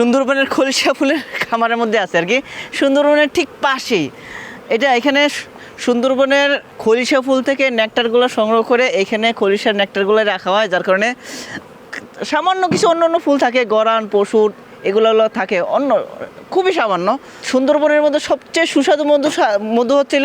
সুন্দরবনের খলিশা ফুলের খামারের মধ্যে আছে আর কি। সুন্দরবনের ঠিক পাশেই। এটা এখানে সুন্দরবনের খলিশা ফুল থেকে নেকটারগুলো সংগ্রহ করে এখানে খলিশার নেকটারগুলো রাখা হয়, যার কারণে সামান্য কিছু অন্য অন্য ফুল থাকে, গরান, পশুর এগুলো থাকে। অন্য খুবই সামান্য। সুন্দরবনের মধ্যে সবচেয়ে সুস্বাদু মধু মধু হচ্ছিল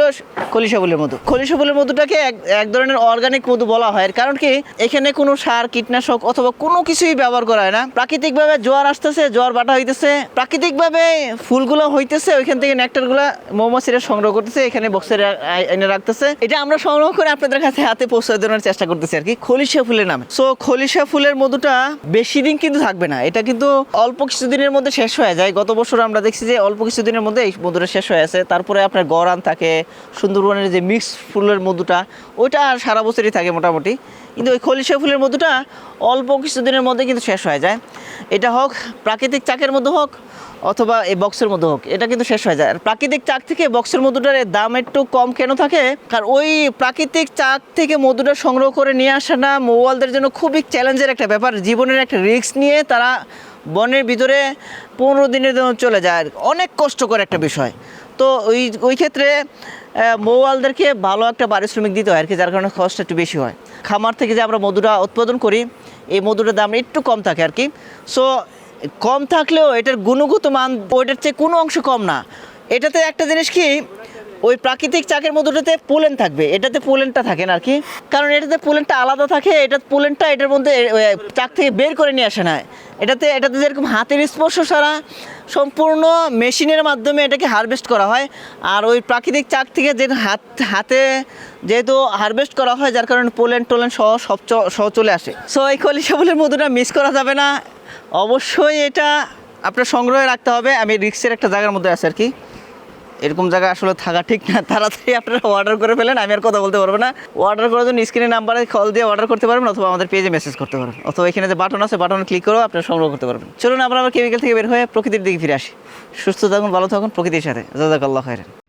খলিশা ফুলের মধু। খলিশা ফুলের মধুটাকে এক এক ধরনের অর্গানিক মধু বলা হয়। কারণ কি? এখানে কোনো সার, কীটনাশক অথবা কোনো কিছুই ব্যবহার করা হয় না। প্রাকৃতিকভাবে জোয়ার আসতেছে, জোয়ার বাটা হইতেছে। প্রাকৃতিকভাবে ফুলগুলো হইতেছে, ওইখান থেকে নেকটারগুলো মৌমাছিরা সংগ্রহ করতেছে, এখানে বক্সে এনে রাখতেছে। এটা আমরা সংগ্রহ করে আপনাদের কাছে হাতে পৌঁছে দেওয়ার চেষ্টা করতেছি আর কি। খলিশা ফুলের নামে। সো খলিশা ফুলের মধুটা বেশি দিন কিন্তু থাকবে না। এটা কিন্তু অল্প কিছুদিনের মধ্যে শেষ হয়ে যায়। গত বছর আমরা দেখছি যে অল্প কিছুদিনের মধ্যে এই মধুটা শেষ হয়ে আছে। তারপরে আপনার গরান থাকে, সুন্দরবনের যে মিক্স ফুলের মধুটা, ওইটা সারা বছরই থাকে মোটামুটি। কিন্তু ওই খলিশা ফুলের মধুটা অল্প কিছুদিনের মধ্যে কিন্তু শেষ হয়ে যায়। এটা হোক, প্রাকৃতিক চাকের মধ্যে হোক, অথবা এই বক্সের মধ্যে হোক, এটা কিন্তু শেষ হয়ে যায়। আর প্রাকৃতিক চাক থেকে বক্সের মধুটার দাম একটু কম কেন থাকে? কারণ ওই প্রাকৃতিক চাক থেকে মধুটা সংগ্রহ করে নিয়ে আসাটা মোবাইলদের জন্য খুবই চ্যালেঞ্জের একটা ব্যাপার, জীবনের একটা রিস্ক নিয়ে তারা বনের ভিতরে পনেরো দিনের জন্য চলে যায়। অনেক কষ্টকর একটা বিষয়। তো ওই ওই ক্ষেত্রে মৌয়ালদেরকে ভালো একটা পারিশ্রমিক দিতে হয় আর কি, যার কারণে খরচটা একটু বেশি হয়। খামার থেকে যে আমরা মধুটা উৎপাদন করি, এই মধুটার দাম একটু কম থাকে আর কি। সো কম থাকলেও এটার গুণগত মান, ওইটার চেয়ে কোনো অংশ কম না। এটাতে একটা জিনিস কি ওই প্রাকৃতিক চাকের মধ্যটাতে পোলেন থাকবে, এটাতে পোলেনটা থাকে না আর কি। কারণ এটাতে পোলেনটা আলাদা থাকে, এটা পোলেনটা এটার মধ্যে চাক থেকে বের করে নিয়ে আসে না। এটাতে এটাতে যেরকম হাতের স্পর্শ ছাড়া সম্পূর্ণ মেশিনের মাধ্যমে এটাকে হারভেস্ট করা হয়। আর ওই প্রাকৃতিক চাক থেকে যে হাত, হাতে যেহেতু হারভেস্ট করা হয়, যার কারণে পোলেন টোলেন সহ সব সহ চলে আসে। সো এই কলিশাবলের মধুটা মিস করা যাবে না। অবশ্যই এটা আপনার সংগ্রহে রাখতে হবে। আমি রিক্সের একটা জায়গার মধ্যে আছি আর কি। এরকম জায়গা আসলে থাকা ঠিক না। তাড়াতাড়ি আপনারা অর্ডার করে ফেলেন, আমি আর কথা বলতে পারব না। অর্ডার করার জন্য স্ক্রিনের নাম্বারে কল দিয়ে অর্ডার করতে পারবেন অথবা আমাদের পেজে মেসেজ করতে পারবেন। অথবা এখানে যে বাটন আছে বাটন ক্লিক করেও আপনারা সংগ্রহ করতে পারবেন। চলুন আমরা আবার কেমিক্যাল থেকে বের হয়ে প্রকৃতির দিকে ফিরে আসি। সুস্থ থাকুন, ভালো থাকুন প্রকৃতির সাথে। জাজাকাল্লাহ খাইরেন